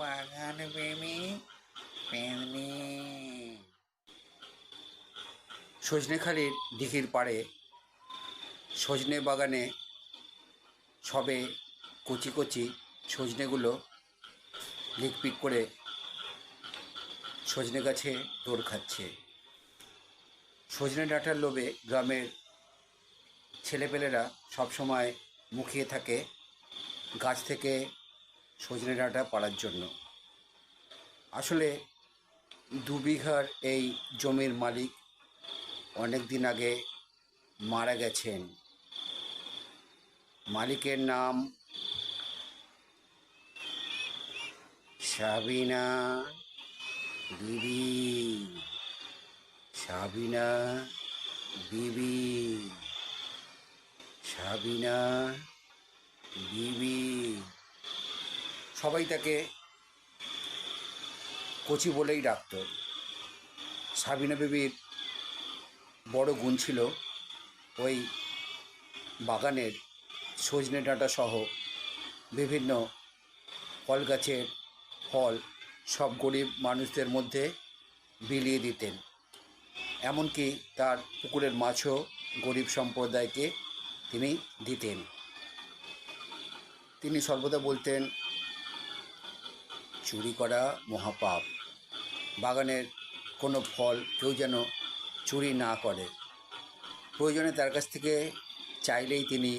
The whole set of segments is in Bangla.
বাগান প্রেমী। প্রেমী সজনেখালির দিঘির পাড়ে সজনে বাগানে সবে কচি কচি সজনেগুলো লিকপিক করে সজনে গাছে দৌড় খাচ্ছে। সজনে ডাঁটার লোভে গ্রামের ছেলেপেলেরা সবসময় মুখিয়ে থাকে। গাছ থেকে সজনে ডাঁটা পাড়ার জন্য। আসলে দু বিঘার এই জমির মালিক অনেক দিন আগে মারা গেছেন। মালিকের নাম সাবিনা বিবি। সাবিনা বিবি। সাবিনা বিবি। সবাই তাকে কচি বলেই ডাকত। সাবিনা বিবির বড় গুণ ছিল ওই বাগানের সজনে ডাঁটা সহ বিভিন্ন ফল গাছের ফল সব গরিব মানুষদের মধ্যে বিলিয়ে দিতেন। এমনকি তার পুকুরের মাছও গরিব সম্প্রদায়কে তিনি দিতেন। তিনি সর্বদা বলতেন চুরি করা মহাপাপ। বাগানের কোনো ফল কেউ যেন চুরি না করে। প্রয়োজনে তার কাছ থেকে চাইলেই তিনি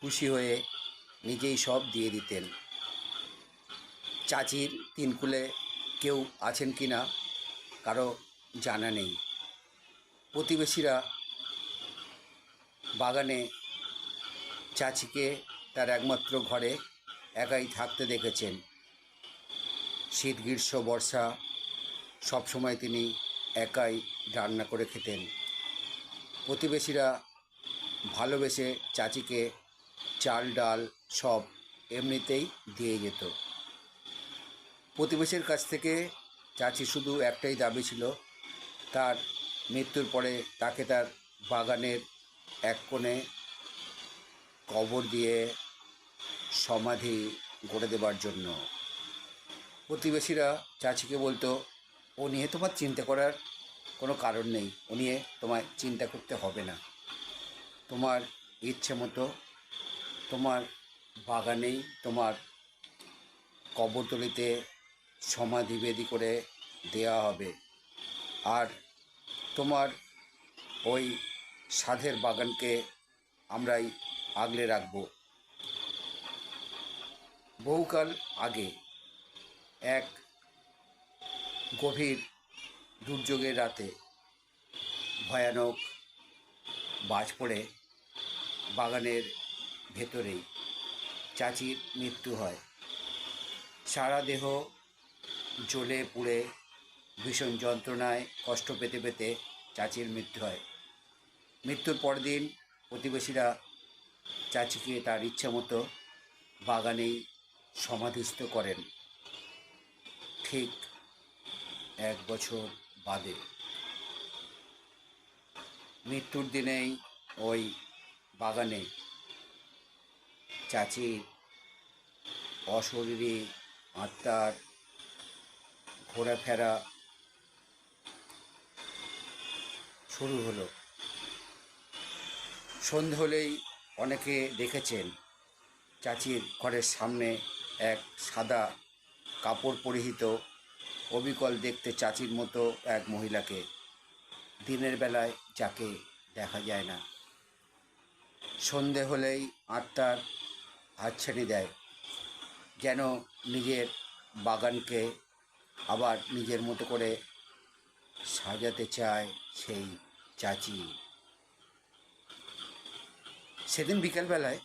খুশি হয়ে নিজেই সব দিয়ে দিতেন। চাচির তিনকুলে কেউ আছেন কি না, কারও জানা নেই। প্রতিবেশীরা বাগানে চাচিকে তার একমাত্র ঘরে একাই থাকতে দেখেছেন। শীত, গ্রীষ্ম, বর্ষা সবসময় তিনি একাই রান্না করে খেতেন। প্রতিবেশীরা ভালোবেসে চাচিকে চাল, ডাল সব এমনিতেই দিয়ে যেত। প্রতিবেশীর কাছ থেকে চাচি শুধু একটাই দাবি ছিল, তার মৃত্যুর পরে তাকে তার বাগানের এক কোণে কবর দিয়ে সমাধি গড়ে দেবার জন্য। প্রতিবেশীরা চাচিকে বলতো, ও নিয়ে তোমার চিন্তা করার কোনো কারণ নেই। ও নিয়ে তোমায় চিন্তা করতে হবে না। তোমার ইচ্ছে মতো তোমার বাগানেই তোমার কবরতলিতে সমাধি বেদি করে দেওয়া হবে। আর তোমার ওই সাধের বাগানকে আমরাই আগলে রাখব। বহুকাল আগে এক গভীর দুর্যোগের রাতে ভয়ানক বাজ পড়ে বাগানের ভেতরেই। চাচির মৃত্যু হয়। সারা দেহ জ্বলে পুড়ে ভীষণ যন্ত্রণায় কষ্ট পেতে পেতে চাচির মৃত্যু হয়। মৃত্যুর পরদিন প্রতিবেশীরা চাচিকে তার ইচ্ছা মতো বাগানেই সমাধিস্থ করেন। ঠিক এক বছর বাদে। মৃত্যুর দিনেই ওই বাগানে চাচির অশরীরী আত্মার ঘোরাফেরা শুরু হলো। সন্ধে হলেই অনেকে দেখেছেন চাচির ঘরের সামনে এক সাদা কাপড় পরিহিত অবিকল দেখতে চাচির মতো এক মহিলাকে। দিনের বেলায় যাকে দেখা যায় না। সন্ধে হলেই আত্মার হাতছানি দেয়, যেন নিজের বাগানকে আবার নিজের মতো করে সাজাতে চায় সেই চাচি। সেদিন বিকেলবেলায়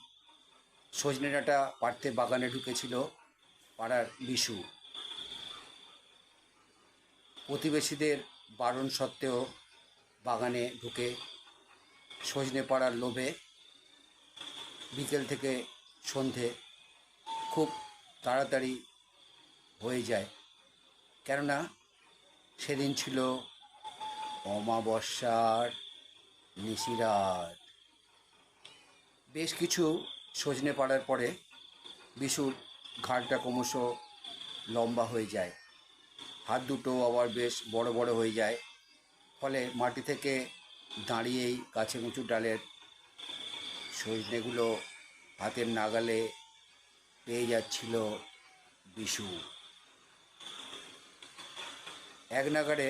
সজনে ডাঁটা পাড়তে বাগানে ঢুকেছিল পাড়ার বিশু প্রতিবেশীদের বারণ সত্ত্বেও বাগানে ঢুকে সজনে পাড়ার লোভে বিকেল থেকে সন্ধে খুব তাড়াতাড়ি হয়ে যায়। কেননা সেদিন ছিল অমাবস্যার নিশিরাত। বেশ কিছু সজনে পাড়ার পরে বিশুর ঘাড়টা ক্রমশ লম্বা হয়ে যায়। হাত দুটো আবার বেশ বড় বড় হয়ে যায়। ফলে মাটি থেকে দাঁড়িয়েই গাছে উঁচু ডালের সজনেগুলো হাতের নাগালে পেয়ে যাচ্ছিল বিশু। এক নাগারে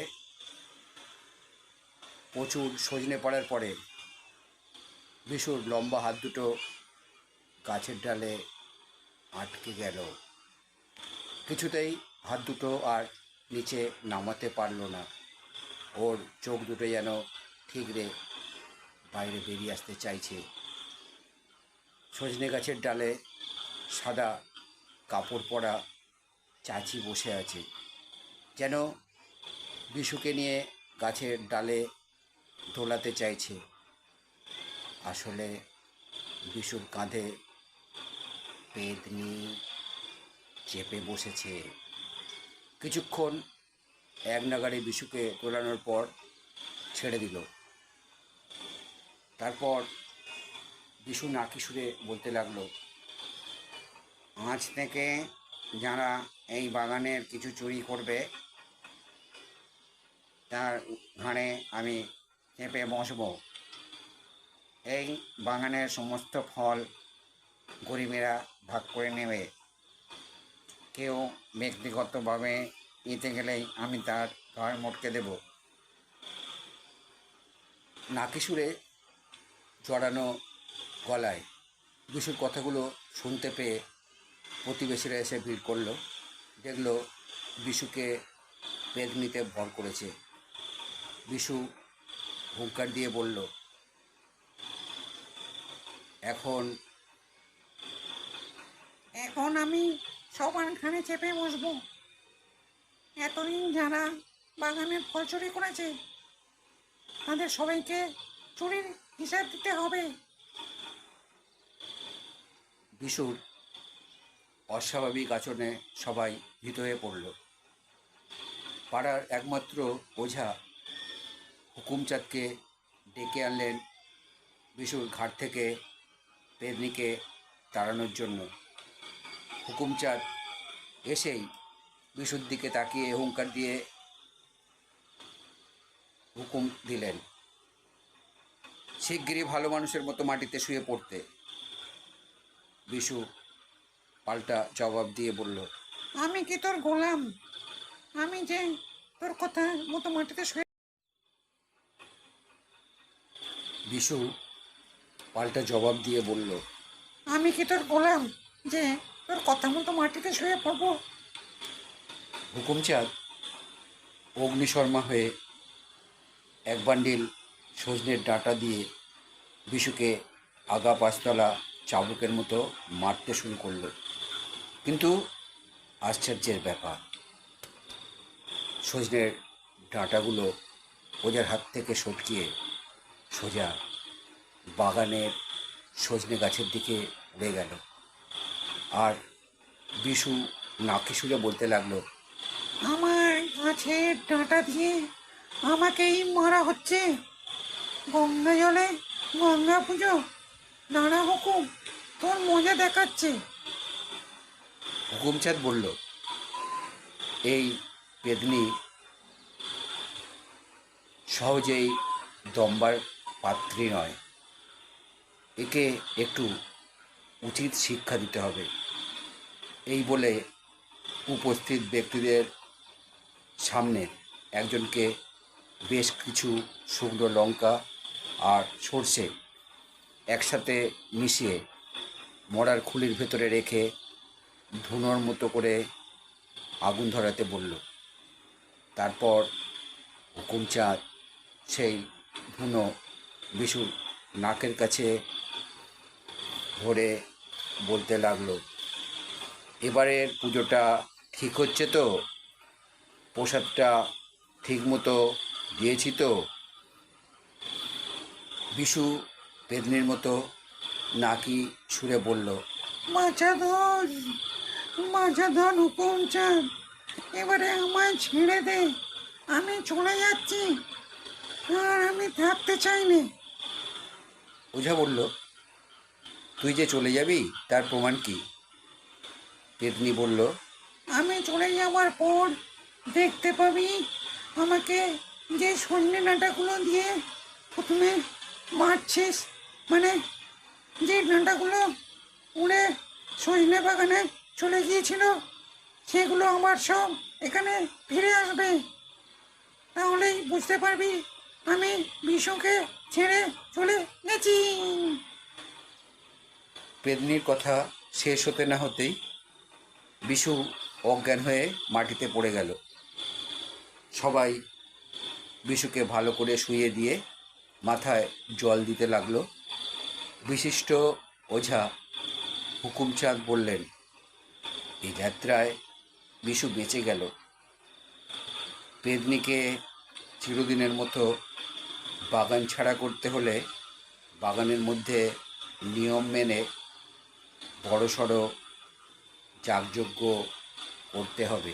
প্রচুর সজনে পড়ার পরে বিশুর লম্বা হাত দুটো গাছের ডালে আটকে গেল। কিছুতেই হাত দুটো আর নিচে নামাতে পারল না। ওর চোখ দুটো যেন ঠিকরে বাইরে বেরিয়ে আসতে চাইছে। সজনে গাছের ডালে সাদা কাপড় পরা চাচি বসে আছে। যেন বিশুকে নিয়ে গাছের ডালে দোলাতে চাইছে। আসলে বিশুর কাঁধে পেদনি চেপে বসেছে। কিছুক্ষণ এক নাগারে বিশুকে তোলানোর পর ছেড়ে দিল। তারপর বিশু নাকি সুরে বলতে লাগল, আজ থেকে যারা এই বাগানের কিছু চুরি করবে, তার ঘাড়ে আমি চেপে বসবো। এই বাগানের সমস্ত ফল গরিবেরা ভাগ করে নেবে। কেউ ব্যক্তিগতভাবে নিতে গেলেই আমি তার ঘর মটকে দেব। নাকি সুরে জড়ানো গলায় বিশুর কথাগুলো শুনতে পেয়ে প্রতিবেশীরা এসে ভিড় করল। দেখল বিশুকে বেদনিতে ভর করেছে। বিশু হুঙ্কার দিয়ে বলল, এখন এখন আমি সবার ঘাড়ে চেপে বসবো। এতদিন যারা বাগানের ফল চুরি করেছে, তাদের সবাইকে চুরির হিসাব দিতে হবে। বিশুর অস্বাভাবিক আচরণে সবাই ভীত হয়ে পড়ল। পাড়ার একমাত্র ওঝা হুকুমচাঁদকে ডেকে আনলেন বিশুর ঘাট থেকে পেদনিকে তাড়ানোর জন্য। হুকুমচাঁদ এসেই বিশুর দিকে তাকিয়ে হুঙ্কার দিয়ে হুকুম দিলেন শিগগিরই ভালো মানুষের মতো মাটিতে শুয়ে পড়তে। বিশু পাল্টা জবাব দিয়ে বলল আমি কি তোর গোলাম? আমি যে তোর কথা মতো মাটিতে শুয়ে বিশু পাল্টা জবাব দিয়ে বলল আমি কি তোর গোলাম যে তোর কথা মতো মাটিতে শুয়ে পড়ব। হুকুমচাঁদ অগ্নিশর্মা হয়ে এক বান্ডিল সজনের ডাঁটা দিয়ে বিশুকে আগা পাঁচতলা চাবুকের মতো মারতে শুরু করল। কিন্তু আশ্চর্যের ব্যাপার, সজনের ডাঁটাগুলো ওদের হাত থেকে সটকিয়ে সোজা বাগানের সজনে গাছের দিকে উড়ে গেল। আর বিশু নাকি সুরে বলতে লাগল আমার গাছের ডাঁটা দিয়ে আমাকেই মারা হচ্ছে। গঙ্গা জলে গঙ্গা পুজো নানা হুকুম তোর মজা দেখাচ্ছে। হুকুমচাঁদ বলল এই পেদনি সহজেই দম্বার পাত্রী নয়। একে একটু উচিত শিক্ষা দিতে হবে। এই বলে উপস্থিত ব্যক্তিদের সামনে একজনকে বেশ কিছু শুকনো লঙ্কা আর সর্ষে একসাথে মিশিয়ে মরার খুলির ভেতরে রেখে ধুনোর মতো করে আগুন ধরাতে বলল। তারপর হুকুমচাঁদ সেই ধুনো বিশুর নাকের কাছে ধরে বলতে লাগল এবারের পুজোটা ঠিক হচ্ছে তো? প্রসাদটা ঠিক মতো দিয়েছি তো? বিশু পেদনির মতো নাকি ছুঁড়ে বলল মাছা ধন মাছা ধন হুকুম চাঁদ এবারে আমায় ছেড়ে দে আমি চলে যাচ্ছি আর আমি থাকতে চাই না। ওঝা বলল তুই যে চলে যাবি তার প্রমাণ কি? পেতনি বলল আমি চলে যাওয়ার পর দেখতে পাবি আমাকে যে সৈন্য ডাঁটাগুলো দিয়ে প্রথমে মারছিস মানে যে ডাঁটাগুলো উড়ে সজনে বাগানে চলে গিয়েছিল সেগুলো আমার সব এখানে ফিরে আসবে। তাহলেই বুঝতে পারবি আমি বিশ্বকে ছেড়ে চলে গেছি। পেদনির কথা শেষ হতে না হতেই বিশু অজ্ঞান হয়ে মাটিতে পড়ে গেল। সবাই বিশুকে ভালো করে শুয়ে দিয়ে মাথায় জল দিতে লাগল। বিশিষ্ট ওঝা হুকুমচাঁদ বললেন এই যাত্রায় বিশু বেঁচে গেল। পেদনিকে চিরদিনের মতো বাগান ছাড়া করতে হলে বাগানের মধ্যে নিয়ম মেনে বড়সড় যাগযজ্ঞ করতে হবে।